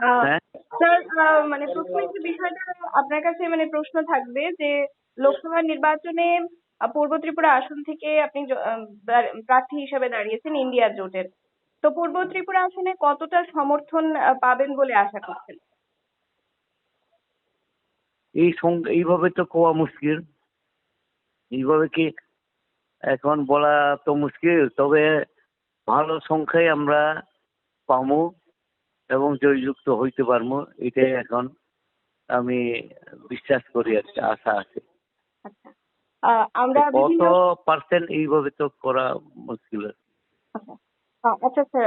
হ্যাঁ? স্যার মানে প্রথমে যে বিষয়টা আপনার কাছে মানে প্রশ্ন থাকবে যে লোকসভা নির্বাচনে পূর্ব ত্রিপুরা আসন থেকে আপনি প্রার্থী হিসেবে দাঁড়িয়েছেন ইন্ডিয়া জোটের। তো পূর্ব ত্রিপুরা আসনে কতটা সমর্থন পাবেন বলে আশা করছেন? এই এইভাবে তো কোয়া মুশকিল। এইভাবে কি এখন বলা তো মুশকিল তবে ভালো সংখ্যায় আমরা পাবো। এবং জয়যুক্ত হইতে পারব এটাই এখন আমি বিশ্বাস করি একটা আশা আছে। আচ্ছা। কত পার্সেন্ট এইভাবে তো করা মুশকিল। আচ্ছা। আচ্ছা স্যার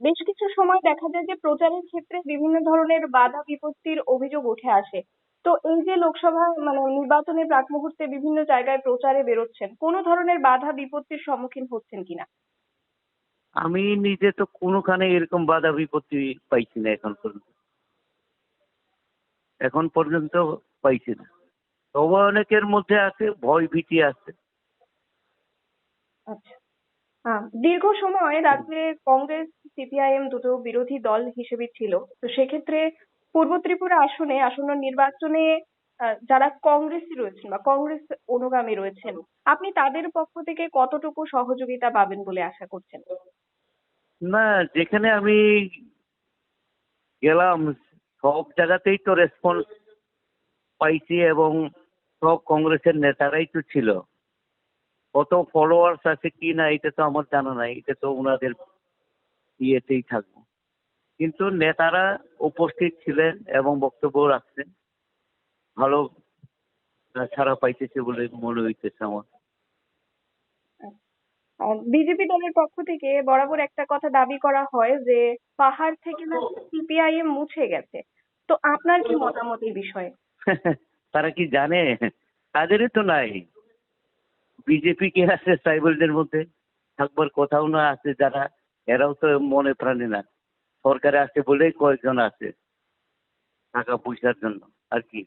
বেশ কিছু সময় দেখা যায় যে প্রচারের ক্ষেত্রে বিভিন্ন ধরনের বাধা বিপত্তির অভিযোগ উঠে আসে। তো এই যে লোকসভা মানে নির্বাচনের প্রাক মুহূর্তে বিভিন্ন জায়গায় প্রচারে বেরোচ্ছেন কোনো ধরনের বাধা বিপত্তির সম্মুখীন হচ্ছেন কিনা? আমি নিজে তো কোনোখানে এরকম বাধা বিপত্তি পাইছি না এখন পর্যন্ত। এখন পর্যন্ত পাইছি না। তবে অনেকের মধ্যে আছে, ভয় ভীতি আছে। আচ্ছা। দীর্ঘ সময় রাজ্যে কংগ্রেস, সিপিআইএম দুটো বিরোধী দল হিসেবে ছিল। তো সেক্ষেত্রে পূর্ব ত্রিপুরা আসনে, আসন্ন নির্বাচনে যারা কংগ্রেসী রয়েছেন বা কংগ্রেস অনুগামী রয়েছেন, আপনি তাদের পক্ষ থেকে কতটুকু সহযোগিতা পাবেন বলে আশা করছেন? না, যেখানে আমি গেলাম, সব জায়গাতেই তো রেসপন্স পাইছি এবং সব কংগ্রেসের নেতারাই তো ছিল। কত ফলোয়ার্স আছে কি না, এটা তো আমার জানা নাই, এটা তো ওনাদের ইয়েতেই থাকব। কিন্তু নেতারা উপস্থিত ছিলেন এবং বক্তব্য রাখছেন। ভালো ছাড়া পাইতেছে বলে মনে হইতেছে আমার। বিজেপি দলের পক্ষ থেকে বরাবর একটা কথা দাবি করা হয় যে পাহাড় থেকে না সিপিআইএম মুছে গেছে। তো আপনার কি মতামত এই বিষয়ে? তারা কি জানে? তাদেরই তো নাই। বিজেপি কে আছে ট্রাইবেলদের মধ্যে? থাকবার কথাও না আছে যারা, এরাও তো মনে প্রাণে না। সরকারে আছে বলেই কয়েকজন আছে টাকা পয়সার জন্য। আর কি?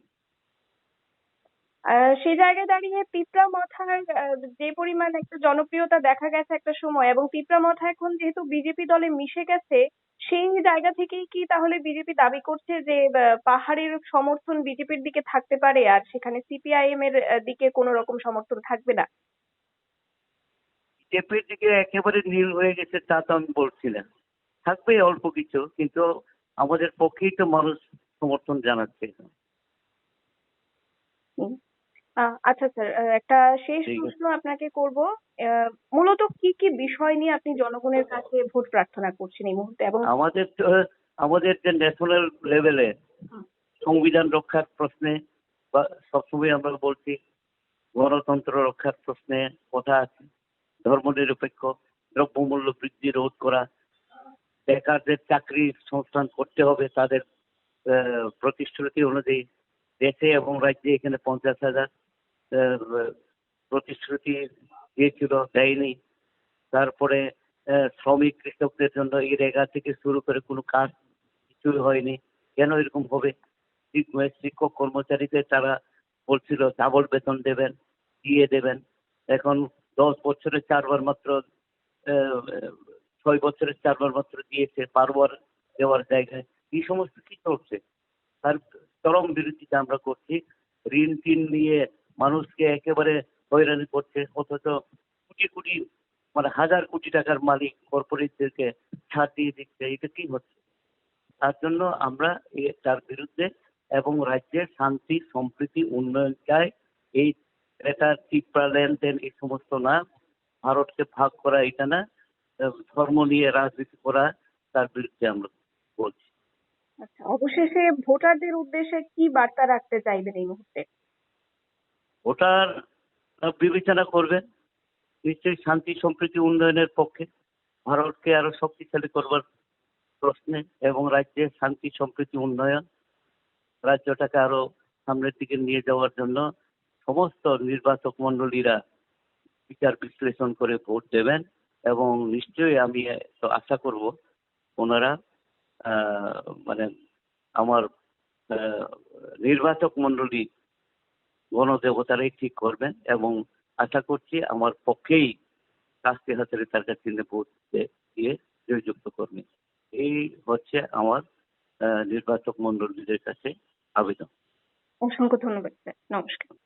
আহ, সেই জায়গায় দাঁড়িয়ে পিঁপড়া মাথার আহ, যে পরিমাণ একটা জনপ্রিয়তা দেখা গেছে একটা সময় এবং পিঁপড়া মাথা এখন যেহেতু বিজেপি দলে মিশে গেছে সেই জায়গা থেকেই কি তাহলে বিজেপি দাবি করছে যে পাহাড়ের সমর্থন বিজেপির দিকে থাকতে পারে আর সেখানে সিপিআইএম এর দিকে কোনো রকম সমর্থন থাকবে না? বিজেপির দিকে একেবারে নীল হয়ে গেছে তা তো আমি বলছি না থাকবে অল্প কিছু কিন্তু আমাদের পক্ষেই তো মানুষ সমর্থন জানাচ্ছে। আহ, আচ্ছা স্যার একটা শেষ প্রশ্ন আপনাকে করব আহ, মূলত কি কি বিষয় নিয়ে আপনি জনগণের কাছে ভোট প্রার্থনা করছেন এই মুহূর্তে এবং আমাদের তো আমাদের যে ন্যাশনাল লেভেলে হুম। সংবিধান রক্ষার প্রশ্নে বা সবসময় আমরা বলছি গণতন্ত্র রক্ষার প্রশ্নে কথা আছে ধর্মনিরপেক্ষ দ্রব্যমূল্য বৃদ্ধি রোধ করা বেকারদের চাকরি সংস্থান করতে হবে তাদের আহ, প্রতিশ্রুতি অনুযায়ী দেশে এবং রাজ্যে এখানে পঞ্চাশ হাজার প্রতিশ্রুতি দিয়েছিল, দেয়নি। তারপরে শ্রমিক কৃষকদের জন্য এই রেগা থেকে শুরু করে কোনো কাজ কিছুই হয়নি। কেন এরকম হবে? শিক্ষক কর্মচারীদের তারা বলছিল, ডাবল বেতন দেবেন, দিয়ে দেবেন। এখন দশ বছরে চারবার মাত্র ছয় বছরে চারবার মাত্র দিয়েছে, বারবার দেওয়ার জায়গায়। এই সমস্ত কি চলছে? তার চরম বিরোধিতা আমরা করছি। ঋণ টিন নিয়ে মানুষকে একেবারে হয়রানি করছে, অথচ কোটি কোটি মানে হাজার কোটি টাকার মালিক কর্পোরেটদেরকে ছাড় দিয়ে দিচ্ছে, এটা কি হচ্ছে? তার জন্য আমরা তার বিরুদ্ধে এবং রাজ্যের শান্তি, সম্প্রীতি, উন্নয়ন চাই। এই এটা টিপ্রা লেনদেন, এই সমস্ত না। ভারতকে ভাগ করা, এটা না। ধর্ম নিয়ে রাজনীতি করা, তার বিরুদ্ধে আমরা বলছি। অবশেষে ভোটারদের উদ্দেশ্যে কি বার্তা রাখতে চাইবেন এই মুহূর্তে? ভোটার বিবেচনা করবেন। নিশ্চয়ই শান্তি, সম্প্রীতি উন্নয়নের পক্ষে ভারতকে আরও শক্তিশালী করবার প্রশ্নে এবং রাজ্যের শান্তি, সম্প্রীতি, উন্নয়ন রাজ্যটাকে আরও সামনের দিকে নিয়ে যাওয়ার জন্য সমস্ত নির্বাচক মন্ডলীরা বিচার বিশ্লেষণ করে ভোট দেবেন এবং নিশ্চয়ই আমি আশা করব ওনারা মানে আমার নির্বাচক মন্ডলী গণদেবতারাই ঠিক করবেন এবং আশা করছি আমার পক্ষেই কাস্তি হাতের তার কাছে ভোট দিয়ে জয়যুক্ত করবেন এই হচ্ছে আমার নির্বাচক মন্ডলীদের কাছে আবেদন। অসংখ্য ধন্যবাদ স্যার। নমস্কার।